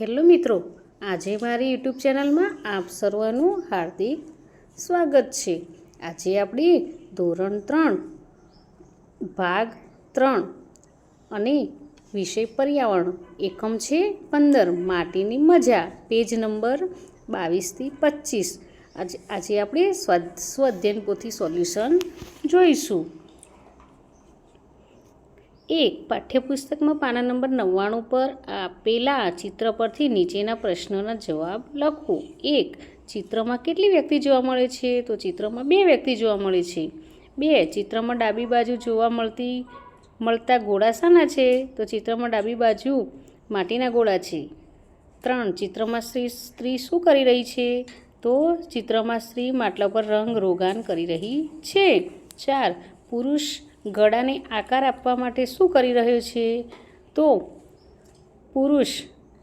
Hello મિત્રો, આજે મારી યુટ્યુબ ચેનલમાં આપ સર્વનું હાર્દિક સ્વાગત છે. આજે આપણે ધોરણ ત્રણ, ભાગ ત્રણ અને વિષય પર્યાવરણ. એકમ છે પંદર, માટીની મજા. પેજ નંબર બાવીસથી પચીસ. આજે આજે આપણે સ્વ સ્વાધ્યાયન પોથી સોલ્યુશન જોઈશું. એક પાઠ્યપુસ્તકમાં પાના નંબર નવ્વાણું પર આપેલા ચિત્ર પરથી નીચેના પ્રશ્નોના જવાબ લખો. એક, ચિત્રમાં કેટલી વ્યક્તિ જોવા મળે છે? તો ચિત્રમાં બે વ્યક્તિ જોવા મળે છે. બે, ચિત્રમાં ડાબી બાજુ જોવા મળતી, મળતા ગોળા શાના છે? તો ચિત્રમાં ડાબી બાજુ માટીના ગોળા છે. ત્રણ, ચિત્રમાં સ્ત્રી સ્ત્રી શું કરી રહી છે? તો ચિત્રમાં સ્ત્રી માટલા પર રંગ રોગાન કરી રહી છે. ચાર, પુરુષ ગળાને આકાર આપવા માટે શું કરી રહ્યો છે? તો પુરુષ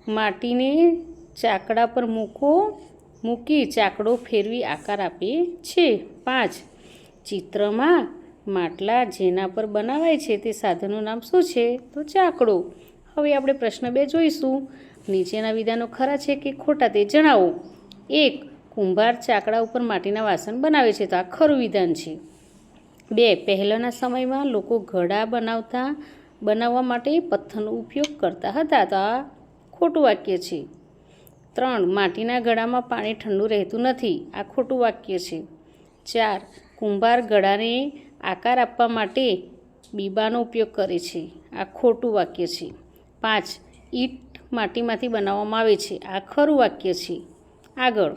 માટીને ચાકડા પર મૂકો, મૂકી ચાકડો ફેરવી આકાર આપે છે. પાંચ, ચિત્રમાં માટલા જેના પર બનાવાય છે તે સાધનનું નામ શું છે? તો ચાકડો. હવે આપણે પ્રશ્ન બે જોઈશું. નીચેના વિધાનો ખરા છે કે ખોટા તે જણાવો. એક, કુંભાર ચાકડા ઉપર માટીના વાસણ બનાવે છે. તો આ ખરું વિધાન છે. બે, પહેલાંના સમયમાં લોકો ઘડા બનાવતા, બનાવવા માટે પથ્થરનો ઉપયોગ કરતા હતા. તો આ ખોટું વાક્ય છે. ત્રણ, માટીના ગળામાં પાણી ઠંડુ રહેતું નથી. આ ખોટું વાક્ય છે. ચાર, કુંભાર ગળાને આકાર આપવા માટે બીબાનો ઉપયોગ કરે છે. આ ખોટું વાક્ય છે. પાંચ, ઈંટ માટીમાંથી બનાવવામાં આવે છે. આ ખરું વાક્ય છે. આગળ.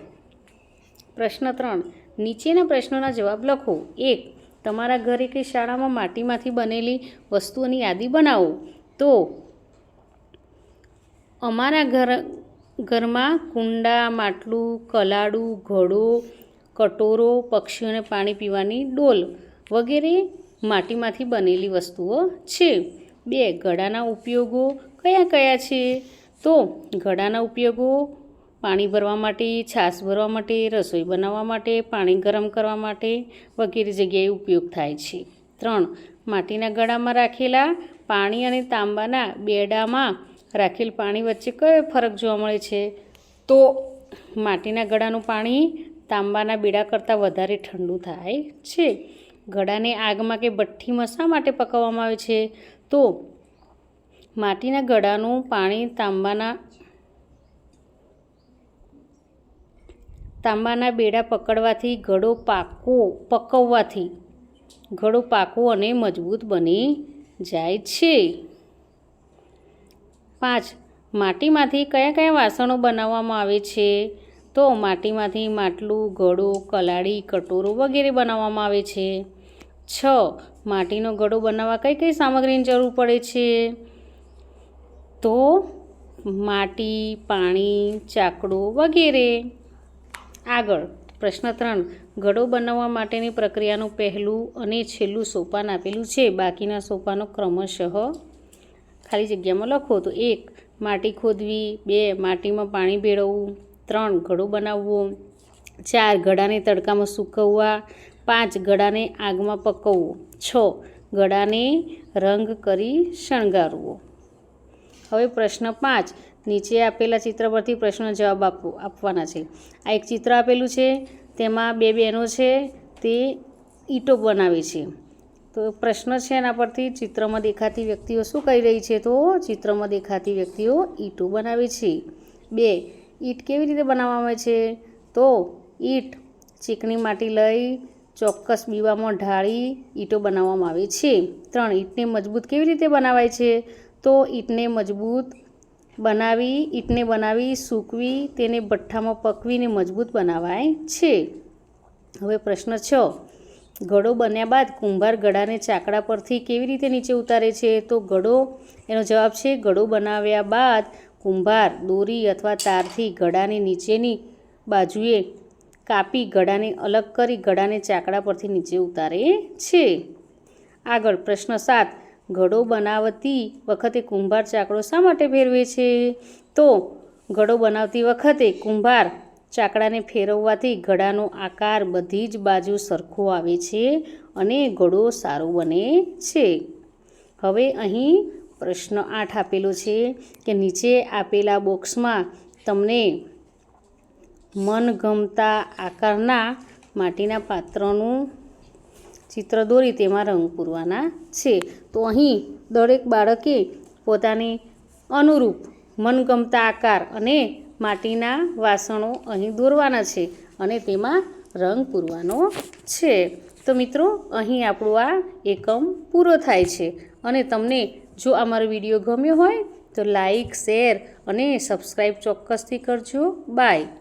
પ્રશ્ન ત્રણ, નીચેના પ્રશ્નોના જવાબ લખો. એક તમારા ઘરે કે શાળામાં માટીમાંથી બનેલી વસ્તુઓની યાદી બનાવો. તો અમારા ઘર, ઘરમાં કુંડા, માટલું, કલાડું, ઘડો, કટોરો પક્ષીઓને પાણી પીવાની ડોલ વગેરે માટીમાંથી બનેલી વસ્તુઓ છે. બે ઘડાના ઉપયોગો કયા કયા છે? તો ઘડાના ઉપયોગો પાણી ભરવા માટે, છાશ ભરવા માટે, રસોઈ બનાવવા માટે, પાણી ગરમ કરવા માટે વગેરે જગ્યાએ ઉપયોગ થાય છે. ત્રણ, માટીના ગળામાં રાખેલા પાણી અને તાંબાના બેડામાં રાખેલ પાણી વચ્ચે કયો ફરક જોવા મળે છે? તો માટીના ગળાનું પાણી તાંબાના બેડા કરતાં વધારે ઠંડુ થાય છે. ગળાને આગમાં કે ભઠ્ઠીમાં શા માટે પકાવવામાં આવે છે? તો માટીના ગળાનું પાણી તાંબાના તાંબાના બેડા પકડવાથી ઘડો પાકો, પકવવાથી. ઘડો પાકો અને મજબૂત બની જાય છે. પાંચ. માટીમાંથી કયા કયા વાસણો બનાવવામાં આવે છે? તો માટીમાંથી માટલું ઘડો કલાડી કટોરો વગેરે બનાવવામાં આવે છે. છ. માટીનો ઘડો બનાવવા કઈ કઈ સામગ્રીની જરૂર પડે છે? તો માટી, પાણી, ચાકડો વગેરે. આગળ. પ્રશ્ન ત્રણ. ઘડો બનાવવા માટેની પ્રક્રિયાનું પહેલું અને છેલ્લું સોપાન આપેલું છે. બાકીના સોપાનો ક્રમશઃ ખાલી જગ્યામાં લખો. તો એક, માટી ખોદવી. બે, માટીમાં પાણી ભેળવવું. ત્રણ, ઘડો બનાવવો. ચાર ઘડાને તડકામાં સૂકવવા. પાંચ ઘડાને આગમાં પકવવો. છ, ગળાને રંગ કરી શણગારવો. હવે પ્રશ્ન પાંચ. નીચે આપેલા ચિત્ર પરથી પ્રશ્નનો જવાબ આપવો, આપવાના છે. આ એક ચિત્ર આપેલું છે, તેમાં બે બહેનો છે, તે ઈંટો બનાવે છે. તો પ્રશ્ન છે એના પરથી, ચિત્રમાં દેખાતી વ્યક્તિઓ શું કરી રહી છે? તો ચિત્રમાં દેખાતી વ્યક્તિઓ ઈંટો બનાવે છે. બે, ઈંટ કેવી રીતે બનાવવામાં આવે છે? તો ઈંટ ચીકણી માટી લઈ, ચોક્કસ બીવામાં ઢાળી ઈંટો બનાવવામાં આવે છે. ત્રણ, ઈંટને મજબૂત કેવી રીતે બનાવાય છે? તો ઈંટને મજબૂત બનાવી, ઈંટને બનાવી, સૂકવી, તેને ભઠ્ઠામાં પકવીને મજબૂત બનાવાય છે. હવે પ્રશ્ન છ. ઘડો બન્યા બાદ કુંભાર ગળાને ચાકડા પરથી કેવી રીતે નીચે ઉતારે છે? તો ઘડો એનો જવાબ છે ઘડો બનાવ્યા બાદ કુંભાર દોરી અથવા તારથી ગળાની નીચેની બાજુએ કાપી ગળાને અલગ કરી ગળાને ચાકડા પરથી નીચે ઉતારે છે. આગળ પ્રશ્ન સાત. ઘડો બનાવતી વખતે કુંભાર ચાકડો શા માટે ફેરવે છે? તો ઘડો બનાવતી વખતે કુંભાર ચાકડાને ફેરવવાથી ઘડાનો આકાર બધી જ બાજુ સરખો આવે છે અને ઘડો સારો બને છે. હવે અહીં પ્રશ્ન આઠ આપેલો છે કે નીચે આપેલા બોક્સમાં તમને મનગમતા આકારના માટીના પાત્રનું ચિત્ર દોરી તેમાં રંગ પૂરવાના છે. તો અહીં દરેક બાળકે પોતાની અનુરૂપ મનગમતા આકાર અને માટીના વાસણો અહીં દોરવાના છે અને તેમાં રંગ પૂરવાનો છે. તો મિત્રો, અહીં આપણો આ એકમ પૂરો થાય છે. અને તમને જો આ મારો વીડિયો ગમ્યો હોય, તો લાઈક, શેર અને સબસ્ક્રાઈબ ચોક્કસથી કરજો. બાય.